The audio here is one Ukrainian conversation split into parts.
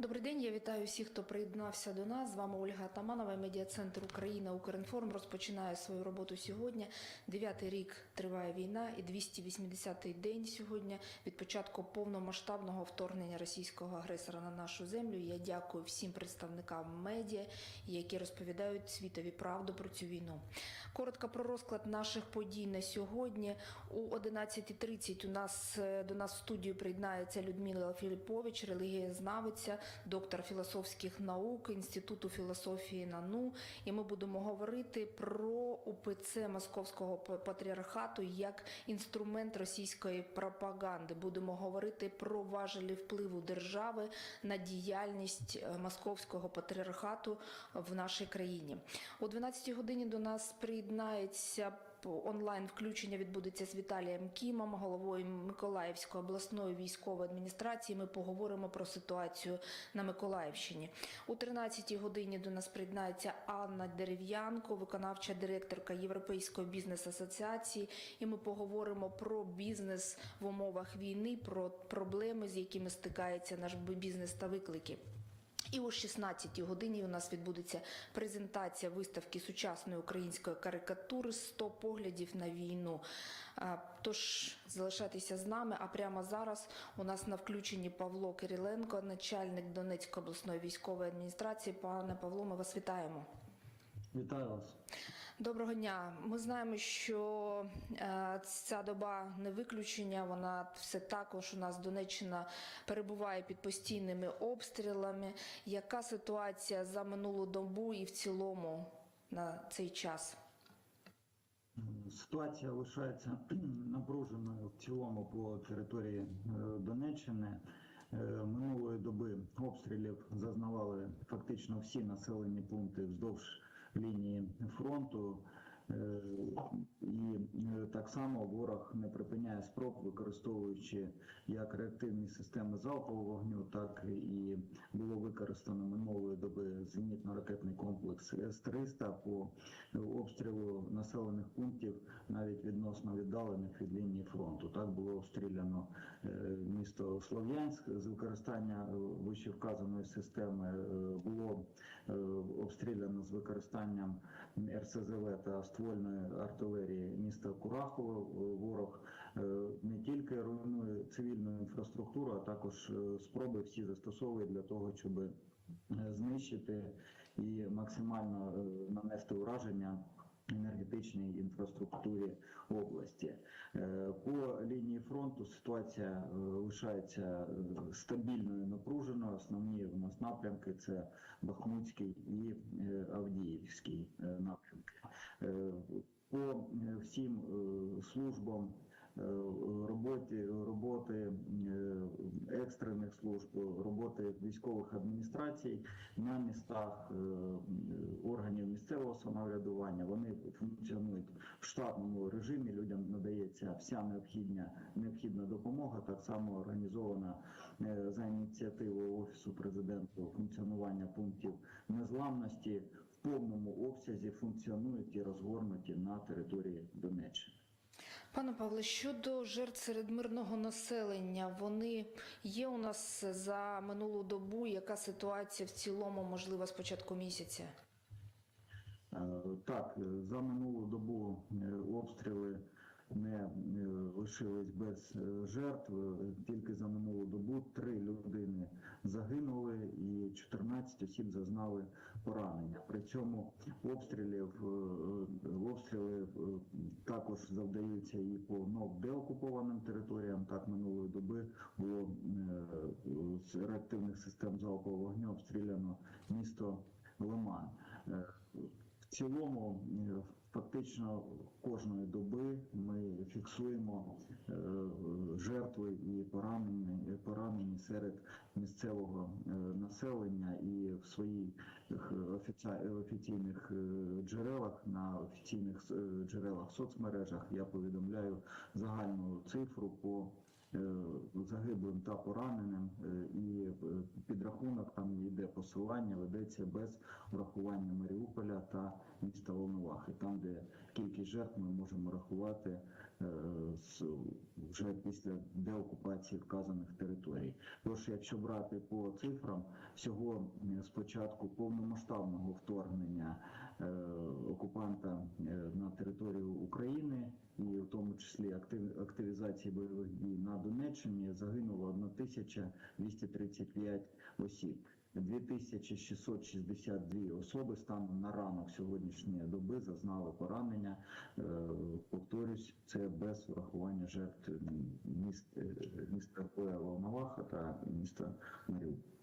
Добрий день, я вітаю всіх, хто приєднався до нас. З вами Ольга Таманова, медіа-центр Україна Укрінформ розпочинає свою роботу сьогодні. Дев'ятий рік триває війна і 280-й день сьогодні від початку повномасштабного вторгнення російського агресора на нашу землю. Я дякую всім представникам медіа, які розповідають світові правду про цю війну. Коротко про розклад наших подій на сьогодні. У 11.30 у нас е, до нас в студію приєднається Людмила Філіпович, релігієзнавиця, доктор філософських наук Інституту філософії НАНУ. І ми будемо говорити про УПЦ Московського патріархату як інструмент російської пропаганди. Будемо говорити про важелі впливу держави на діяльність е, Московського патріархату в нашій країні. О 12 годині до нас приєднається онлайн включення відбудеться з Віталієм Кімом, головою Миколаївської обласної військової адміністрації. Ми поговоримо про ситуацію на Миколаївщині. У 13 годині до нас приєднається Анна Дерев'янко, виконавча директорка Європейської бізнес-асоціації. І ми поговоримо про бізнес в умовах війни, про проблеми, з якими стикається наш бізнес та виклики. І о 16 годині у нас відбудеться презентація виставки сучасної української карикатури «100 поглядів на війну. Тож залишайтеся з нами. А прямо зараз у нас на включенні Павло Кириленко, начальник Донецької обласної військової адміністрації. Пане Павло, ми вас вітаємо. Вітаю вас. Доброго дня. Ми знаємо, що е, ця доба не виключення. Вона все також у нас Донеччина перебуває під постійними обстрілами. Яка ситуація за минулу добу і в цілому на цей час? Ситуація лишається напруженою в цілому по території е, Донеччини. Е, Минулої доби обстрілів зазнавали фактично всі населені пункти вздовж лінії фронту. Е, І е, так само ворог не припиняє спроб, використовуючи як реактивні системи залпового вогню, так і було використано минулої доби зенітно-ракетний комплекс С-300 по обстрілу населених пунктів, навіть відносно віддалених від лінії фронту. Так було обстріляно е, місто Слов'янськ з використання вищевказаної системи. Було обстріляно з використанням РСЗВ та ствольної артилерії міста Курахово. Ворог е, не тільки руйнує цивільну інфраструктуру, а також е, спроби всі застосовує для того, щоб е, знищити і максимально е, нанести ураження енергетичній інфраструктурі області. Е, По лінії фронту ситуація е, лишається е, стабільною, напруженою. Основні у нас напрямки це Бахмутський і Авдіївський напрямки. По всім службам е, роботи, роботи е, екстрених служб, роботи військових адміністрацій на містах е, органів місцевого самоврядування. Вони функціонують в штатному режимі. Людям надається вся необхідна необхідна допомога. Так само організована за ініціативою офісу президента функціонування пунктів незламності в повному обсязі функціонують і розгорнуті на території Донеччини. Пане Павле, щодо жертв серед мирного населення, вони є у нас за минулу добу. Яка ситуація в цілому можлива з початку місяця? Е, Так, за минулу добу е, обстріли не е, лишились без е, жертв. Тільки за минулу добу три людини загинули і 14 осіб зазнали поранення. При цьому обстрілів е, обстріли також завдаються і по знов деокупованим територіям. Так минулої доби було з реактивних систем залпового вогню обстріляно місто Лиман. В цілому, е, фактично кожної доби ми фіксуємо е, жертви і поранені, поранені серед місцевого е, населення і в своїх офіційних е, джерелах на офіційних е, джерелах соцмережах. Я повідомляю загальну цифру по е, загиблим та пораненим, е, і е, підрахунок там йде посилання, ведеться без врахування Маріуполя та міста Волновахи, там, де кількість жертв ми можемо рахувати е, вже після деокупації вказаних територій. Тож, якщо брати по цифрам, всього е, з початку повномасштабного вторгнення е, окупанта е, на територію України і в тому числі актив, активізації бойових дій на Донеччині загинуло 1235 осіб. 2662 особи станом на ранок сьогоднішньої доби зазнали поранення. Е, Повторюсь, це без врахування жертв міст, е, міста Волноваха та міста Маріуполь.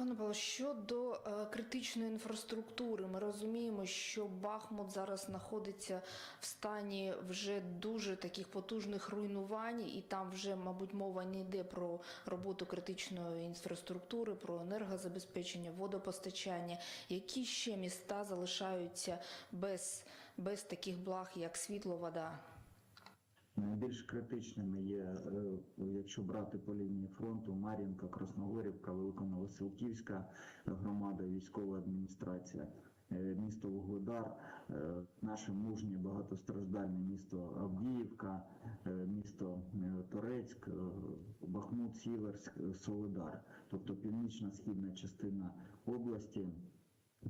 Пане Павло, щодо е, критичної інфраструктури, ми розуміємо, що Бахмут зараз знаходиться в стані вже дуже таких потужних руйнувань, і там вже, мабуть, мова не йде про роботу критичної інфраструктури, про енергозабезпечення, водопостачання. Які ще міста залишаються без, без таких благ, як світло, вода? Найбільш критичними є, е, якщо брати по лінії фронту, Мар'їнка, Красногорівка, Великоновосилківська громада, військова адміністрація, е, місто Вугледар, е, наше мужнє багатостраждальне місто Авдіївка, місто Торецьк, Бахмут, Сіверськ, Солидар, тобто північна східна частина області.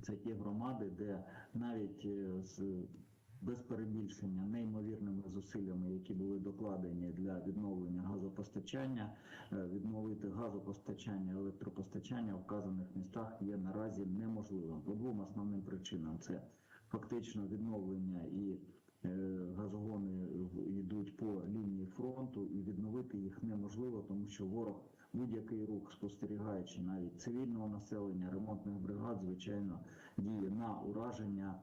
Це ті громади, де навіть без перебільшення неймовірними зусиллями, які були докладені для відновлення газопостачання, е, відновити газопостачання, електропостачання в вказаних містах є наразі неможливим. По двом основним причинам: це фактично відновлення і е, газогони йдуть по лінії фронту, і відновити їх неможливо, тому що ворог будь-який рух, спостерігаючи навіть цивільного населення, ремонтних бригад, звичайно, діє на ураження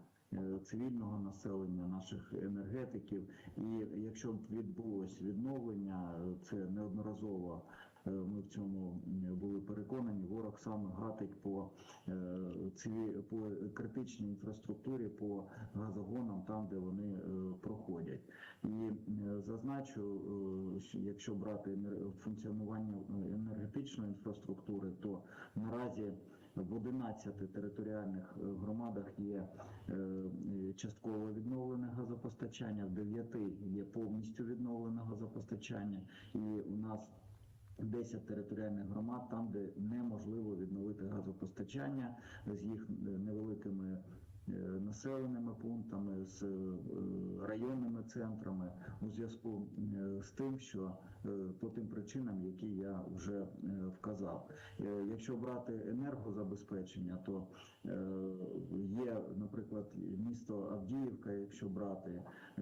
цивільного населення, наших енергетиків. І якщо відбулось відновлення, е, це неодноразово. е, Ми в цьому були переконані. Ворог саме гатить по е, циві- по критичній інфраструктурі, по газогонам, там де вони е, проходять. І е, зазначу, е, якщо брати функціонування е, енергетичної інфраструктури, то наразі в 11 територіальних е, громадах є е, частково відновлене газопостачання, в 9 є повністю відновлене газопостачання, і у нас 10 територіальних громад, там, де неможливо відновити газопостачання з їх е, невеликими населеними пунктами, з е, районними центрами у зв'язку е, з тим, що е, по тим причинам, які я вже е, вказав. Е, Якщо брати енергозабезпечення, то е, є, наприклад, місто Авдіївка, якщо брати е,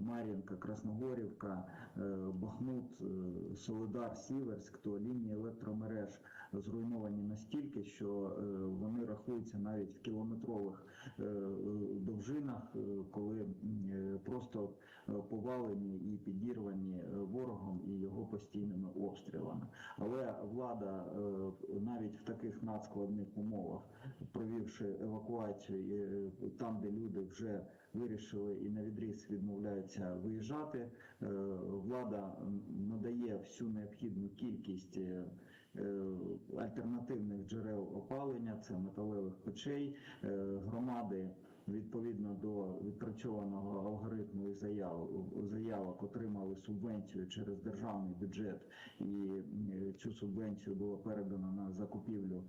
Мар'їнка, Красногорівка, е, Бахмут, е, Солидар, Сіверськ, то лінії електромереж зруйновані настільки, що вони рахуються навіть в кілометрових е, довжинах, е, коли е, просто повалені і підірвані ворогом і його постійними обстрілами. Але влада навіть в таких надскладних умовах, провівши евакуацію там, де люди вже вирішили і на відріз відмовляються виїжджати, влада надає всю необхідну кількість. Е, Альтернативних джерел опалення це металевих печей, Е, громади відповідно до відпрацьованого алгоритму і заяв заявок отримали субвенцію через державний бюджет, і е, цю субвенцію було передано на закупівлю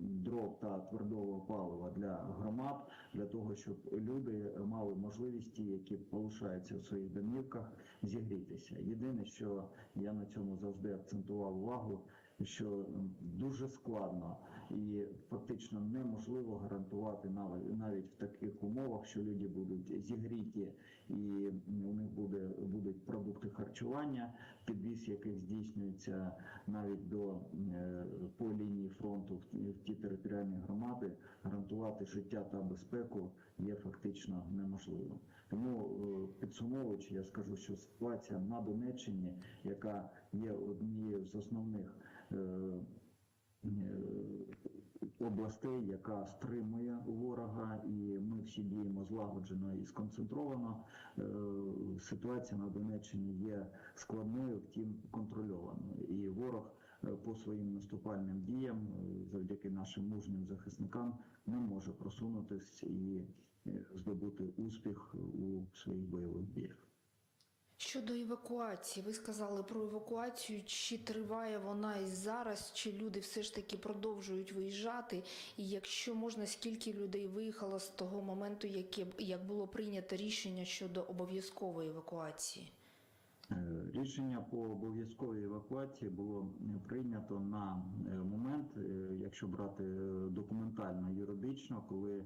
дров та твердого палива для громад, для того, щоб люди мали можливість які полишаються в своїх домівках, зігрітися. Єдине, що я на цьому завжди акцентував увагу, що дуже складно і фактично неможливо гарантувати навіть в таких умовах, що люди будуть зігріті і у них буде будуть продукти харчування, підвіз яких здійснюється навіть до е, по лінії фронту в ті- територіальні громади, гарантувати життя та безпеку є фактично неможливо. Тому е, підсумовуючи, я скажу, що ситуація на Донеччині, яка є однією з основних областей, яка стримує ворога, і ми всі діємо злагоджено і сконцентровано. Е, Ситуація на Донеччині є складною, втім контрольованою. І ворог е, по своїм наступальним діям, е, завдяки нашим мужнім захисникам, не може просунутись і е, здобути успіх у своїх бойових діях. Щодо евакуації, ви сказали про евакуацію. Чи триває вона і зараз, чи люди все ж таки продовжують виїжджати? І якщо можна, скільки людей виїхало з того моменту, яке, як було прийнято рішення щодо обов'язкової евакуації? Е, Рішення по обов'язковій евакуації було прийнято на е, момент, е, якщо брати документально юридично, коли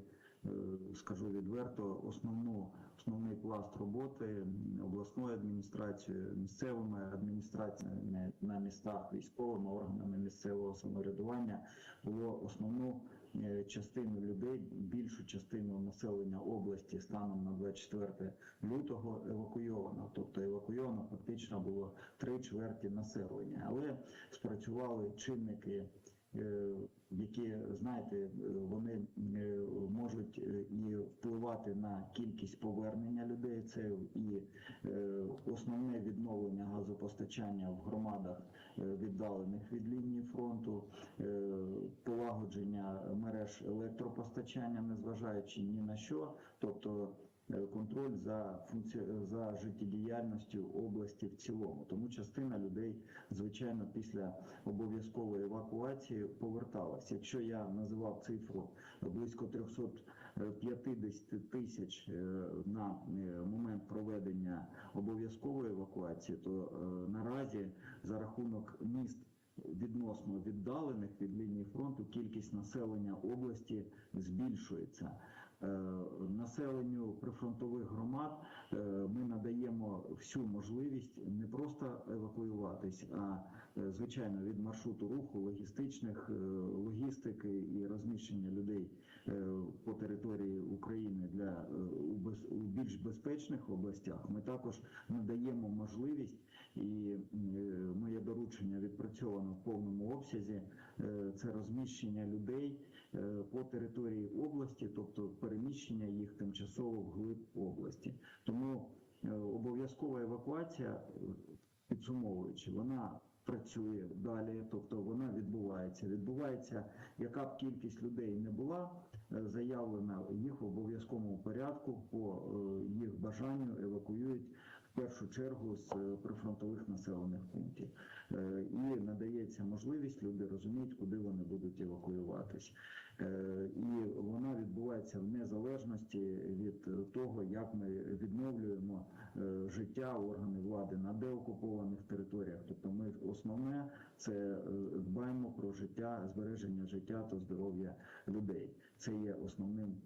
скажу відверто, основну основний пласт роботи обласною адміністрацією, місцевими адміністраціями на містах, військовими органами місцевого самоврядування було основну е, частину людей, більшу частину населення області станом на 24 лютого евакуйовано. Тобто евакуйовано фактично було три чверті населення, але спрацювали чинники. Які знаєте, вони е, можуть е, і впливати на кількість повернення людей. Це і е, основне відновлення газопостачання в громадах віддалених від лінії фронту, полагодження мереж електропостачання, незважаючи ні на що, тобто контроль за функці... за життєдіяльністю області в цілому. Тому частина людей, звичайно, після обов'язкової евакуації поверталась. Якщо я називав цифру близько 350 тисяч е, на е, момент проведення обов'язкової евакуації, то е, наразі за рахунок міст відносно віддалених від лінії фронту кількість населення області збільшується. Е, Населенню прифронтових громад е, ми надаємо всю можливість не просто евакуюватись, а е, звичайно від маршруту руху, логістичних логістики і розміщення людей по території України для у більш безпечних областях. Ми також надаємо можливість і моє доручення відпрацьовано в повному обсязі. Це розміщення людей по території області, тобто переміщення їх тимчасово вглиб області. Тому е, обов'язкова евакуація, е, підсумовуючи, вона працює далі, тобто вона відбувається. Відбувається, яка б кількість людей не була е, заявлена, їх в обов'язковому порядку по е, їх бажанню евакуюють першу чергу з е, прифронтових населених пунктів. Е, І надається можливість, люди розуміють, куди вони будуть евакуюватись. Е, І вона відбувається в незалежності від того, як ми відновлюємо життя органи влади на деокупованих територіях. Тобто ми основне це дбаємо про життя, збереження життя та здоров'я людей. Це є основним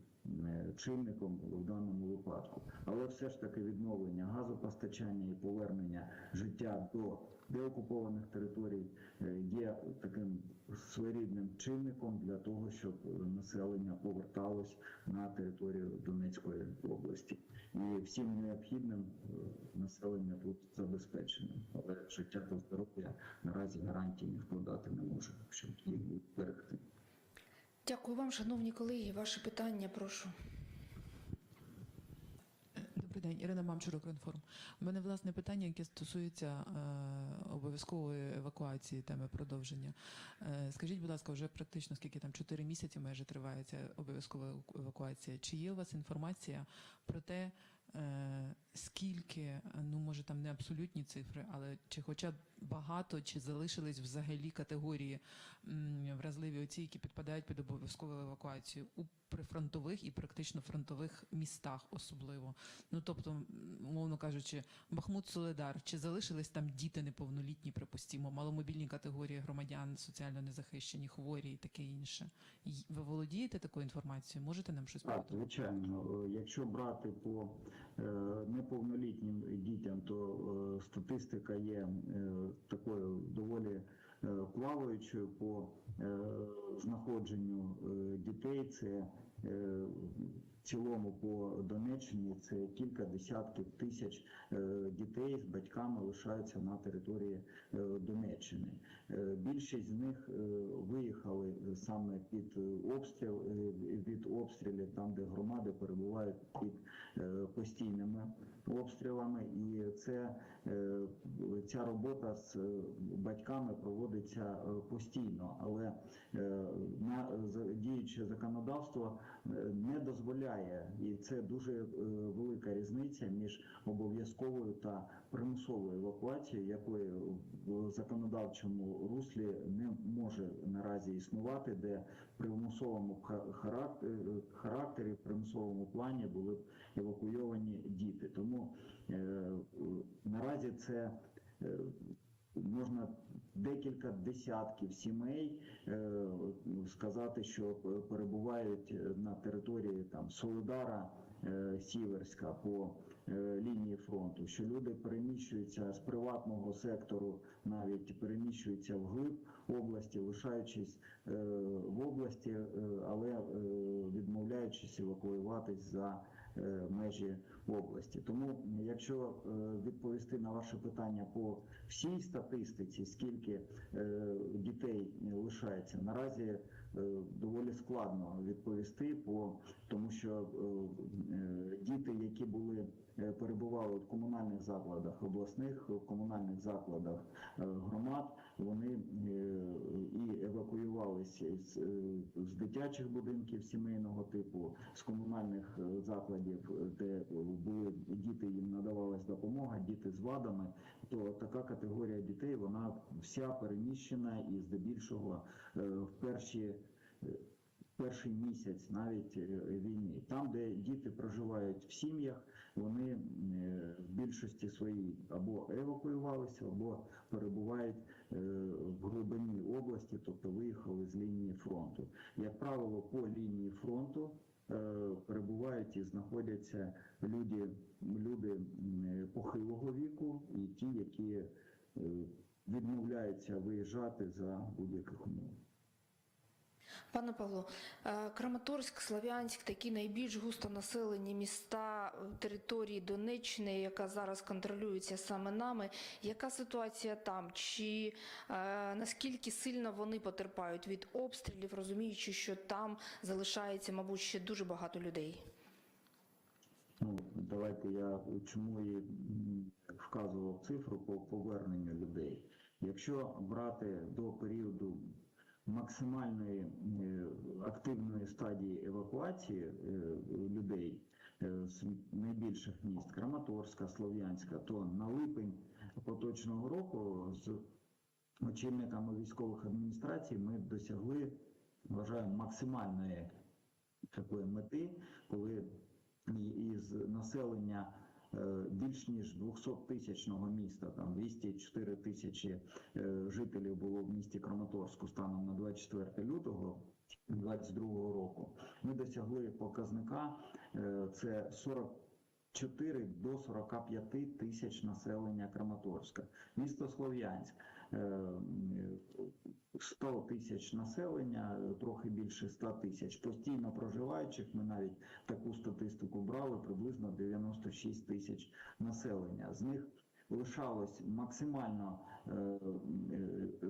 чинником в даному випадку. Але все ж таки відновлення газопостачання і повернення життя до деокупованих територій е, є таким своєрідним чинником для того, щоб е, населення поверталось на територію Донецької області. І всім необхідним е, населення тут забезпечено. Але життя та здоров'я наразі гарантії ніхто дати не може, щоб їх берегти. Дякую вам, шановні колеги. Ваше питання, прошу. Добрий день, Ірина Мамчур, Укрінформ. У мене власне питання, яке стосується е, обов'язкової евакуації теми продовження. Е, скажіть, будь ласка, вже практично скільки там 4 місяці майже триває ця обов'язкова евакуація. Чи є у вас інформація про те, е, скільки, ну може там не абсолютні цифри, але чи хоча б багато, чи залишились взагалі категорії м, вразливі оці, які підпадають під обов'язкову евакуацію у прифронтових і практично фронтових містах особливо. Ну тобто, умовно кажучи, Бахмут Соледар, чи залишились там діти неповнолітні, припустімо, маломобільні категорії громадян, соціально незахищені, хворі і таке інше. Ви володієте такою інформацією? Можете нам щось повідомити? звичайно, Е, якщо брати по е, неповнолітнім дітям, то е, статистика є е, такою доволі е, плаваючою по е, знаходженню е, дітей. Це е, в цілому по Донеччині це кілька десятків тисяч е, дітей з батьками лишаються на території е, Донеччини. Е, Більшість з них е, виїхали саме під е, обстріл від обстрілів, там де громади перебувають під постійними обстрілами, і це ця робота з батьками проводиться постійно, але на діюче законодавство не дозволяє. І це дуже велика різниця між обов'язковою та примусовою евакуацією, якої в законодавчому руслі не може наразі існувати, де примусовому ха- характері, примусовому плані були б евакуйовані діти. Тому е, е, наразі це е, можна декілька десятків сімей е, сказати, що перебувають на території там Солидара, е, Сіверська по е, лінії фронту, що люди переміщуються з приватного сектору, навіть переміщуються вглиб області, лишаючись е, в області, е, але е, відмовляючись евакуюватись за е, межі області. Тому, якщо е, відповісти на ваше питання по всій статистиці, скільки е, дітей лишається, наразі е, доволі складно відповісти, по тому що е, е, діти, які були перебували в комунальних закладах обласних, в комунальних закладах громад, вони е, і евакуювалися з, е, з дитячих будинків сімейного типу, з комунальних е, закладів, де були діти, їм надавалась допомога, діти з вадами, то така категорія дітей вона вся переміщена і здебільшого в перші перший місяць навіть війни. Там, де діти проживають в сім'ях, вони е, в більшості своїй або евакуювалися, або перебувають е, в глибині області, тобто виїхали з лінії фронту. Як правило, по лінії фронту е, перебувають і знаходяться люди, люди похилого віку і ті, які відмовляються виїжджати за будь-яких умов. Пане Павло, е, Краматорськ, Слов'янськ такі найбільш густонаселені міста е, території Донеччини, яка зараз контролюється саме нами. Яка ситуація там? Чи е, наскільки сильно вони потерпають від обстрілів, розуміючи, що там залишається, мабуть, ще дуже багато людей? Ну, давайте я чому і вказував цифру по поверненню людей. Якщо брати до періоду максимальної е, активної стадії евакуації е, людей е, з найбільших міст Краматорська, Слов'янська, то на липень поточного року з очільниками військових адміністрацій ми досягли, вважаю, максимальної такої мети, коли із населення більш ніж 200 тисячного міста, там 204 тисячі е, жителів було в місті Краматорську станом на 24 лютого 2022 року. Ми досягли показника це це 44 до 45 тисяч населення Краматорська. Місто Слов'янськ е, 100 тисяч населення, е, трохи більше 100 тисяч. Постійно проживаючих, ми навіть таку статистику брали, приблизно 96 тисяч населення. З них лишалось максимально е, е,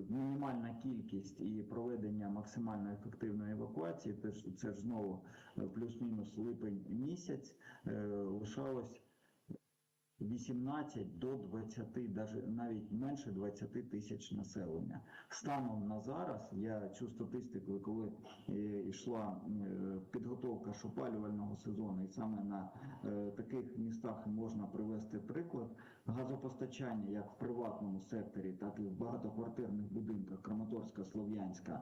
мінімальна кількість і проведення максимально ефективної евакуації, це ж, це ж знову е, плюс-мінус липень місяць, е, лишалось 18 до 20, даже навіть менше 20 тисяч населення. Станом на зараз я цю статистику, коли е, йшла е, підготовка ж опалювального сезону, і саме на е, таких містах можна привести приклад газопостачання як в приватному секторі, так і в багатоквартирних будинках Краматорська, Слов'янська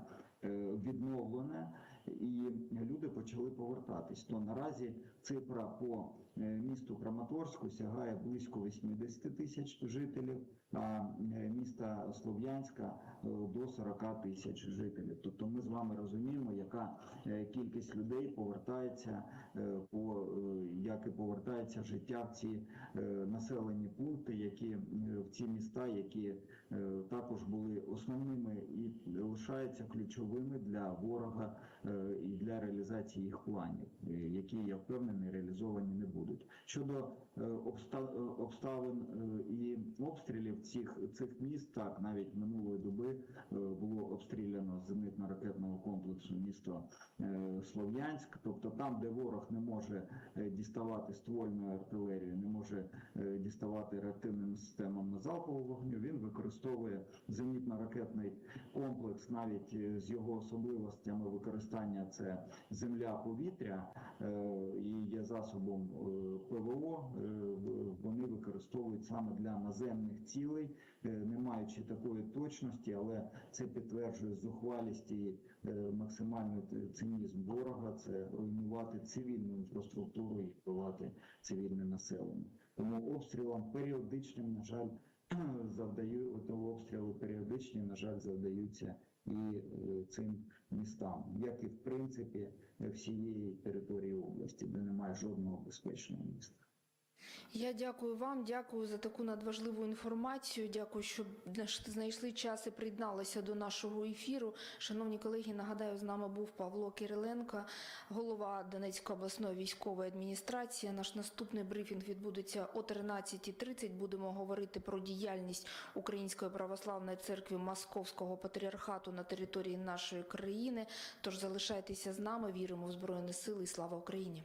відновлене, і люди почали повертатись. То наразі цифра по е, місту Краматорську сягає близько 80 тисяч жителів, а е, міста Слов'янська е, до 40 тисяч жителів. Тобто ми з вами розуміємо, яка кількість людей повертається по як і повертається життя в ці населені пункти, які в ці міста, які також були основними і лишаються ключовими для ворога е, і для реалізації їх планів, е, які я впевнений реалізовані не будуть. Щодо е, обста- е, обставин е, і обстрілів цих цих міст, так навіть минулої доби е, було обстріляно з зенитно-ракетного комплексу місто е, Слов'янськ, тобто там, де ворог не може е, діставати ствольною артилерією, не може е, діставати реактивними системами залпового вогню, він використовує зенітно-ракетний комплекс, навіть е, з його особливостями використання це земля, повітря е, і є засобом е, ПВО. Вони використовують саме для наземних цілей, не маючи такої точності, але це підтверджує зухвалість і максимальний цинізм ворога. Це руйнувати цивільну інфраструктуру і вбивати цивільне населення. Тому обстрілам періодичним, на жаль, завдаю обстрілу періодичні, на жаль, завдаються і е, цим містам, як і в принципі всієї території області, де немає жодного безпечного міста. Я дякую вам, дякую за таку надважливу інформацію. Дякую, що знайш- знайшли час і приєдналися до нашого ефіру. Шановні колеги, нагадаю, з нами був Павло Кириленко, голова Донецької обласної військової адміністрації. Наш наступний брифінг відбудеться о 13.30. Будемо говорити про діяльність Української православної церкви Московського патріархату на території нашої країни. Тож залишайтеся з нами. Віримо в Збройні Сили і слава Україні.